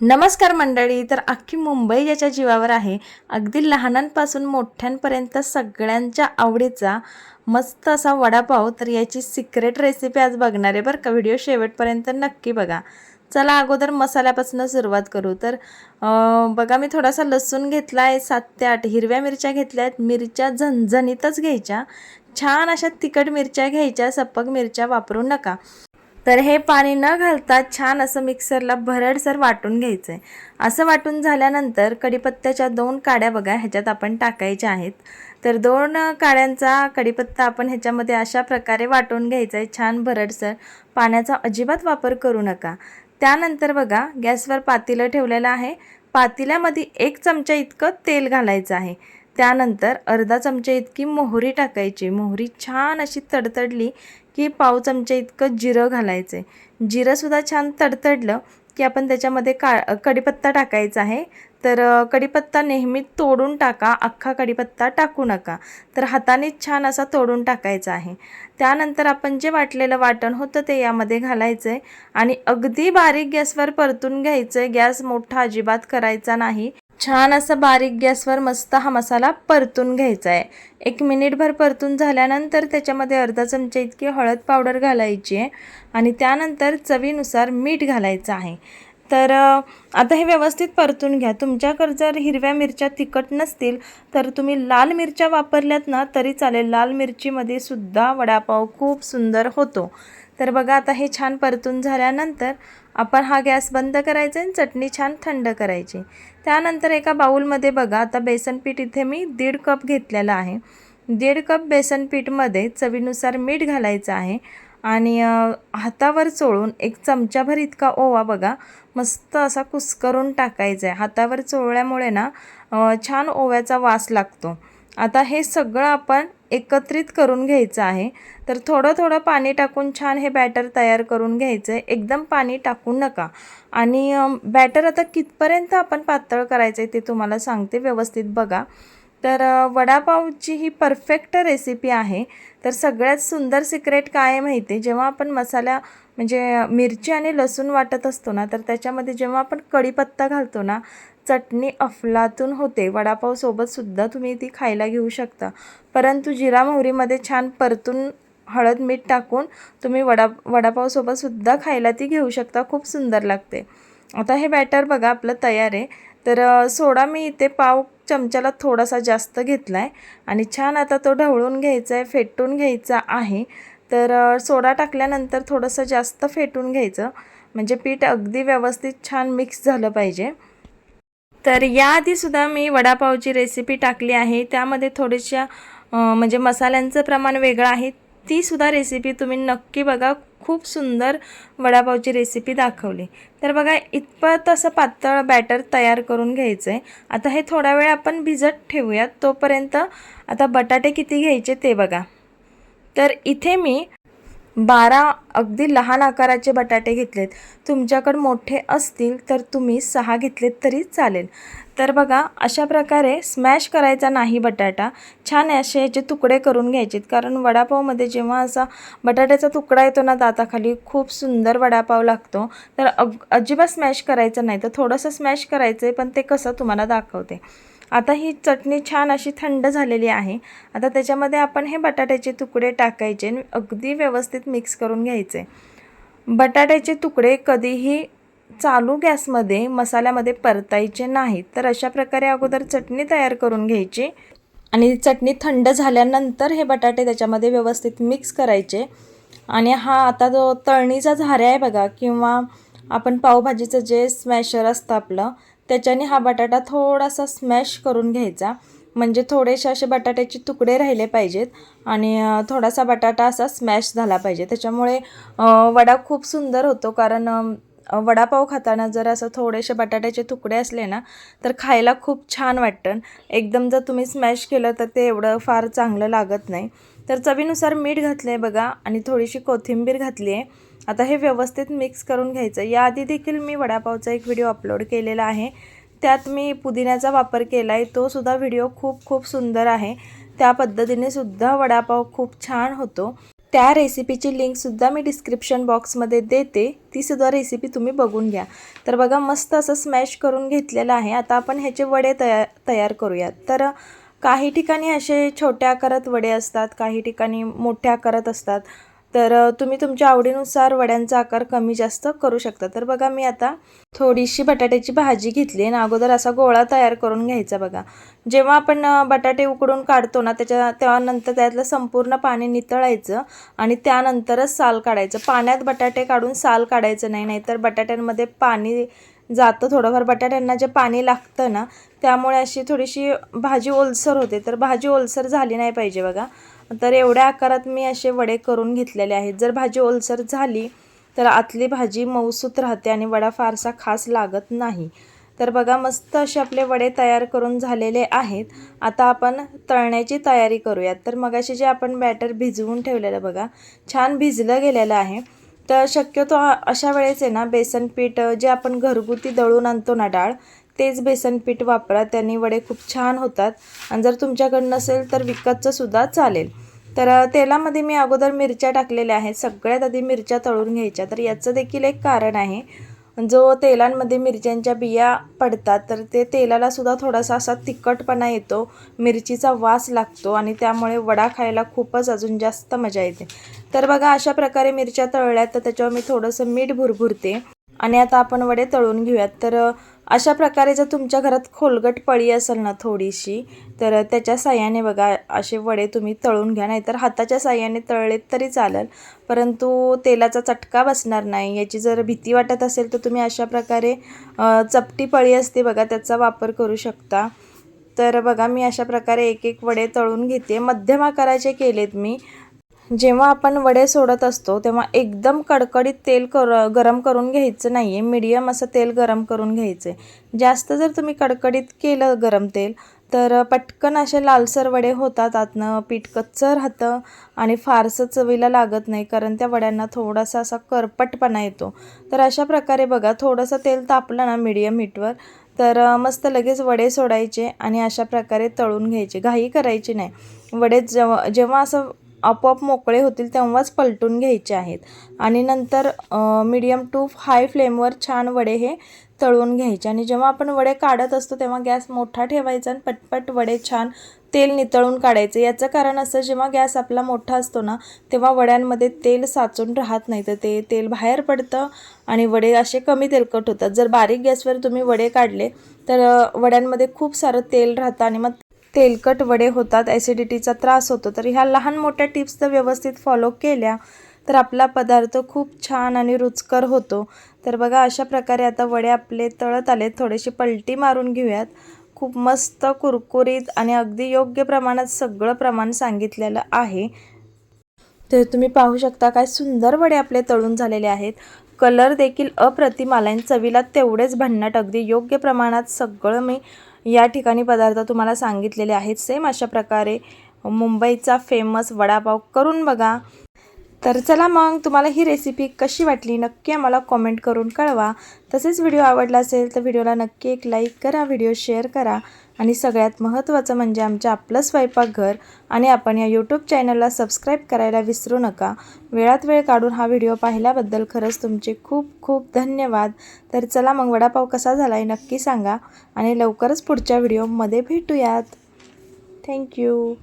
नमस्कार मंडळी तर अख्खी मुंबई ज्याच्या जीवावर आहे अगदी लहानांपासून मोठ्यांपर्यंत सगळ्यांच्या आवडीचा मस्त असा वडापाव तर याची सिक्रेट रेसिपी आज बघणार आहे बरं का. व्हिडिओ शेवटपर्यंत नक्की बघा. चला अगोदर मसाल्यापासून सुरुवात करू. तर बघा मी थोडासा लसूण घेतला आहे सात ते आठ हिरव्या मिरच्या घेतल्या आहेत. मिरच्या झणझणीतच घ्यायच्या. छान अशा तिखट मिरच्या घ्यायच्या सपक मिरच्या वापरू नका. तर हे पाणी न घालता छान असं मिक्सरला भरडसर वाटून घ्यायचं आहे असं वाटून झाल्यानंतर कढीपत्त्याच्या दोन काड्या बघा ह्याच्यात आपण टाकायच्या आहेत. तर दोन काड्यांचा कढीपत्ता आपण ह्याच्यामध्ये अशा प्रकारे वाटून घ्यायचा आहे छान भरडसर. पाण्याचा अजिबात वापर करू नका. त्यानंतर बघा गॅसवर पातेलं ठेवलेलं आहे. पातेल्यामध्ये एक चमचा इतकं तेल घालायचं आहे. त्यानंतर अर्धा चमचा इतकी मोहरी टाकायची. मोहरी छान अशी तडतडली की पाव चमचा इतकं जिरं घालायचं आहे जिरंसुद्धा छान तडतडलं की आपण त्याच्यामध्ये का कढीपत्ता टाकायचा आहे. तर कडीपत्ता कढीपत्ता नेहमी तोडून टाका. अख्खा कढीपत्ता टाकू नका. तर हाताने छान असा तोडून टाकायचा आहे. त्यानंतर आपण जे वाटलेलं वाटण होतं ते यामध्ये घालायचं आहे आणि अगदी बारीक गॅसवर परतून घ्यायचं आहे गॅस मोठा अजिबात करायचा नाही. छान असं बारीक गॅसवर मस्त हा मसाला परतून घ्यायचा आहे एक मिनिटभर परतून झाल्यानंतर त्याच्यामध्ये अर्धा चमचा इतकी हळद पावडर घालायची आहे. आणि त्यानंतर चवीनुसार मीठ घालायचं आहे. तर आता हे व्यवस्थित परतून घ्या. तुमच्याकडे जर हिरव्या मिरच्या तिखट नसतील तर तुम्ही लाल मिरच्या वापरल्यात ना तरी चालेल. लाल मिरचीमध्ये सुद्धा वडापाव खूप सुंदर होतो. तर बघा आता हे छान परतून झाल्यानंतर आपण हा गॅस बंद करायचा आणि चटणी छान थंड करायची. त्यानंतर एका बाऊलमध्ये बघा आता बेसन पीठ इथे मी दीड कप घेतलेलं आहे. दीड कप बेसन पीठमध्ये चवीनुसार मीठ घालायचं आहे. आणि हातावर चोळून एक चमचाभर इतका ओवा बघा मस्त असा कुस्करून टाकायचा आहे हातावर चोळल्यामुळे ना छान ओव्याचा वास लागतो. आता हे सगळं आपण एकत्रित करून घ्यायचं आहे. तर थोडं थोडं पाणी टाकून छान हे बॅटर तयार करून घ्यायचं आहे एकदम पाणी टाकू नका. आणि बॅटर आता कितपर्यंत आपण पातळ करायचं आहे ते तुम्हाला सांगते व्यवस्थित बघा. तर वडापावची ही परफेक्ट रेसिपी आहे. तर सगळ्यात सुंदर सिक्रेट काय आहे माहिती आहे जेव्हा आपण मसाला म्हणजे मिरची आणि लसूण वाटत असतो ना तर त्याच्यामध्ये जेव्हा आपण कढीपत्ता घालतो ना चटणी अफलातून होते. वडापावसोबतसुद्धा तुम्ही ती खायला घेऊ शकता. परंतु जिरा मोहरीमध्ये छान परतून हळद मीठ टाकून तुम्ही वडा वडापावसोबतसुद्धा खायला ती घेऊ शकता. खूप सुंदर लागते. आता हे बॅटर बघा आपलं तयार आहे. तर सोडा मी इथे पाव चमच्याला थोडासा जास्त घेतला आहे आणि छान आता तो ढवळून घ्यायचा आहे फेटून घ्यायचा आहे. तर सोडा टाकल्यानंतर थोडंसं जास्त फेटून घ्यायचं. म्हणजे पीठ अगदी व्यवस्थित छान मिक्स झालं पाहिजे. तर याआधीसुद्धा मी वडापावची रेसिपी टाकली आहे. त्यामध्ये थोड्याशा म्हणजे मसाल्यांचं प्रमाण वेगळं आहे. तीसुद्धा रेसिपी तुम्ही नक्की बघा. खूप सुंदर वडापावची रेसिपी दाखवली. तर बघा इतपत असं पातळ बॅटर तयार करून घ्यायचं आहे आता हे थोडा वेळ आपण भिजत ठेवूयात. तोपर्यंत आता बटाटे किती घ्यायचे ते बघा. तर इथे मी बारा अगदी लहान आकाराचे बटाटे घेतलेत. तुमच्याकडे मोठे असतील तर तुम्ही सहा घेतलेत तरी चालेल. तर बघा अशा प्रकारे स्मॅश करायचा नाही बटाटा. छान असे याचे तुकडे करून घ्यायचेत. कारण वडापावमध्ये जेव्हा असा बटाट्याचा तुकडा येतो ना दाताखाली खूप सुंदर वडापाव लागतो. तर अग अजिबात स्मॅश करायचं नाही. तर थोडंसं स्मॅश करायचं आहे पण ते कसं तुम्हाला दाखवते. आता ही चटणी छान अशी थंड झालेली आहे. आता त्याच्यामध्ये आपण हे बटाट्याचे तुकडे टाकायचे अगदी व्यवस्थित मिक्स करून घ्यायचे. बटाट्याचे तुकडे कधीही चालू गॅसमध्ये मसाल्यामध्ये परतायचे नाहीत. तर अशा प्रकारे अगोदर चटणी तयार करून घ्यायची. आणि चटणी थंड झाल्यानंतर हे बटाटे त्याच्यामध्ये व्यवस्थित मिक्स करायचे. आणि हा आता जो तळणीचा झाऱ्या आहे बघा किंवा आपण पावभाजीचं जे स्मॅशर असतं आपलं त्याच्याने हा बटाटा थोडासा स्मॅश करून घ्यायचा. म्हणजे थोडेसे असे बटाट्याचे तुकडे राहिले पाहिजेत आणि थोडासा बटाटा असा स्मॅश झाला पाहिजे. त्याच्यामुळे वडा खूप सुंदर होतो कारण वडापाव खाताना जर असं थोडेसे बटाट्याचे तुकडे असले ना तर खायला खूप छान वाटतं. एकदम जर तुम्ही स्मॅश केलं तर ते एवढं फार चांगलं लागत नाही. तर चवीनुसार मीठ घातलं आहे बघा आणि थोडीशी कोथिंबीर घातली आहे आता हे व्यवस्थित मिक्स करून घ्यायचं. याआधी देखील मी वडापावचा एक व्हिडिओ अपलोड केलेला आहे. त्यात मी पुदिन्याचा वापर केला आहे तोसुद्धा व्हिडिओ खूप खूप सुंदर आहे. त्या पद्धतीने सुद्धा वडापाव खूप छान होतो. त्या रेसिपीची लिंकसुद्धा मी डिस्क्रिप्शन बॉक्समध्ये देते. तीसुद्धा रेसिपी तुम्ही बघून घ्या. तर बघा मस्त असं स्मॅश करून घेतलेलं आहे. आता आपण ह्याचे वडे तया तयार करूयात. तर काही ठिकाणी असे छोट्या आकारात वडे असतात काही ठिकाणी मोठ्या आकारात असतात. तर तुम्ही तुमच्या आवडीनुसार वड्यांचा आकार कमी जास्त करू शकता. तर बघा मी आता थोडीशी बटाट्याची भाजी घेतली आणि अगोदर असा गोळा तयार करून घ्यायचा बघा. जेव्हा आपण बटाटे उकडून काढतो ना त्याच्या तेव्हा नंतर त्यातलं संपूर्ण पाणी नितळायचं आणि त्यानंतरच साल काढायचं. पाण्यात बटाटे काढून साल काढायचं नाही नाहीतर बटाट्यांमध्ये पाणी जातं. थोडंफार बटाट्यांना जे पाणी लागतं ना त्यामुळे अशी थोडीशी भाजी ओलसर होते. तर भाजी ओलसर झाली नाही पाहिजे बघा. तर एवढ्या आकारात मी असे वडे करून घेतलेले आहेत. जर भाजी ओलसर झाली तर आतली भाजी मऊसूत राहते आणि वडा फारसा खास लागत नाही. तर बघा मस्त असे आपले वडे तयार करून झालेले आहेत. आता आपण तळण्याची तयारी करूयात. तर मगाशी जे आपण बॅटर भिजवून ठेवलेलं बघा छान भिजलं गेलेलं आहे. तर शक्यतो अशा वेळेस आहे ना बेसन पीठ जे आपण घरगुती दळून आणतो ना डाळ तेच बेसन पीठ वापरा त्यांनी वडे खूप छान होतात. आणि जर तुमच्याकडं नसेल तर विकतचं सुद्धा चालेल. तर तेलामध्ये मी अगोदर मिरच्या टाकलेल्या आहेत. सगळ्यात आधी मिरच्या तळून घ्यायच्या. तर याचं देखील एक कारण आहे. जो तेलांमध्ये मिरच्यांच्या बिया पडतात तर ते तेलाला सुद्धा थोडासा असा तिखटपणा येतो. मिरचीचा वास लागतो आणि त्यामुळे वडा खायला खूपच अजून जास्त मजा येते. तर बघा अशा प्रकारे मिरच्या तळल्यात तर त्याच्यावर मी थोडंसं मीठ भुरभुरते. आणि आता आपण वडे तळून घेऊयात. तर अशा प्रकारे जर तुमच्या घरात खोलगट पळी असेल ना थोडीशी तर त्याच्या साह्याने बघा असे वडे तुम्ही तळून घ्या नाहीतर हाताच्या साह्याने तळलेत तरी चालेल. परंतु तेलाचा चटका बसणार नाही याची जर भीती वाटत असेल तर तुम्ही अशा प्रकारे चपटी पळी असते बघा त्याचा वापर करू शकता. तर बघा मी अशा प्रकारे एक एक वडे तळून घेते. मध्यम आकाराचे केलेत मी. जेव्हा आपण वडे सोडत असतो तेव्हा एकदम कडकडीत तेल कर गरम करून घ्यायचं नाही आहे मीडियम असं तेल गरम करून घ्यायचं आहे जास्त जर तुम्ही कडकडीत केलं गरम तेल तर पटकन असे लालसर वडे होतात. आतनं पीठ कच्चं राहतं आणि फारसं चवीला लागत नाही कारण त्या वड्यांना थोडासा असा करपटपणा येतो. तर अशा प्रकारे बघा थोडंसं तेल तापलं ना मीडियम हीटवर तर मस्त लगेच वडे सोडायचे आणि अशा प्रकारे तळून घ्यायचे. घाई करायची नाही. वडे जेव्हा जेव्हा असं आपोआप मोकळे होतील तेव्हाच पलटून घ्यायचे आहेत. आणि नंतर मीडियम टू हाय फ्लेमवर छान वडे हे तळून घ्यायचे. आणि जेव्हा आपण वडे काढत असतो तेव्हा गॅस मोठा ठेवायचा आणि पटपट वडे छान तेल नितळून काढायचं. याचं कारण असं जेव्हा गॅस आपला मोठा असतो ना तेव्हा वड्यांमध्ये तेल साचून राहत नाही. तर ते तेल बाहेर पडतं आणि वडे असे कमी तेलकट होतात. जर बारीक गॅसवर तुम्ही वडे काढले तर वड्यांमध्ये खूप सारं तेल राहतं आणि मग तेलकट वडे होतात ॲसिडिटीचा त्रास होतो. तर ह्या लहान मोठ्या टिप्स तर व्यवस्थित फॉलो केल्या तर आपला पदार्थ खूप छान आणि रुचकर होतो. तर बघा अशा प्रकारे आता वडे आपले तळत आले थोडेशी पलटी मारून घेऊयात. खूप मस्त कुरकुरीत आणि अगदी योग्य प्रमाणात सगळं प्रमाण सांगितलेलं आहे. तर तुम्ही पाहू शकता काय सुंदर वडे आपले तळून झालेले आहेत. कलर देखील अप्रतिम आला आणि चवीला तेवढेच भन्नाट अगदी योग्य प्रमाणात सगळं मी या ठिकाणी पदार्थ तुम्हाला सांगितलेले आहेत. सेम अशा प्रकारे मुंबईचा फेमस वडापाव करून बघा. तर चला मग तुम्हाला ही रेसिपी कशी वाटली नक्की आम्हाला कॉमेंट करून कळवा. तसेच व्हिडिओ आवडला असेल तर व्हिडिओला नक्की एक लाईक करा व्हिडिओ शेअर करा. आणि सगळ्यात महत्त्वाचं म्हणजे आमच्या आपलं स्वयंपाकघर आणि आपण या यूट्यूब चॅनलला सबस्क्राईब करायला विसरू नका. वेळात वेळ काढून हा व्हिडिओ पाहिल्याबद्दल खरंच तुमचे खूप खूप धन्यवाद. तर चला मग वडापाव कसा झाला आहे नक्की सांगा आणि लवकरच पुढच्या व्हिडिओमध्ये भेटूयात. थँक्यू